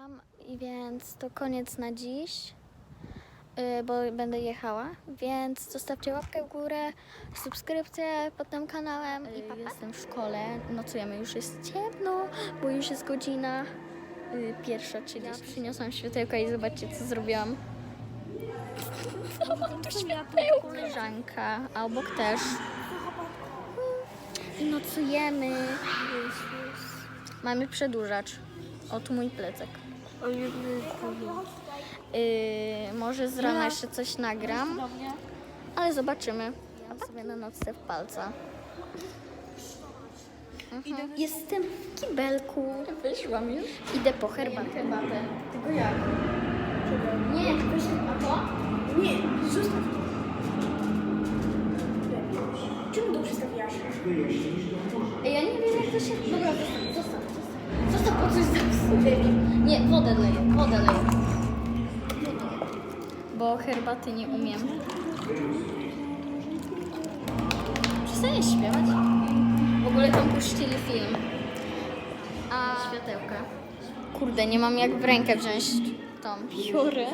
Mam i więc to koniec na dziś, y, bo będę jechała, więc zostawcie łapkę w górę, subskrypcję pod tym kanałem i papa. Jestem w szkole, nocujemy, już jest ciemno, bo już jest godzina y, pierwsza, czyli ja przyniosłam światełka i zobaczcie co zrobiłam. To światełko. Koleżanka, a obok też. I nocujemy. Mamy przedłużacz. O, tu mój plecak. Yy, może z rana jeszcze coś nagram, ale zobaczymy. Ja sobie na nocce w palca. Mhm. Jestem w kibelku. Wyszłam już. Idę po herbatę. herbatę. Tylko jak? Nie, tylko się a to? Nie, zostaw to. Czemu to przestawiasz? Ej, Ja nie wiem jak to się... Dobra, zostaw, Nie, wodę leję, wodę leję. Bo herbaty nie umiem. Przestaję śpiewać. W ogóle tam puścili film. A... Światełka. Kurde, nie mam jak w rękę wziąć tą piórę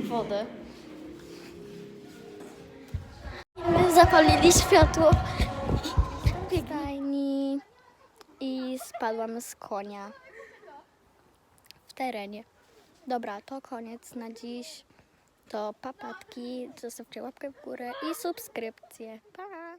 i wodę. Zapalili światło w i spadłam z konia terenie. Dobra, to koniec na dziś. To papatki, zostawcie łapkę w górę i subskrypcję. Pa!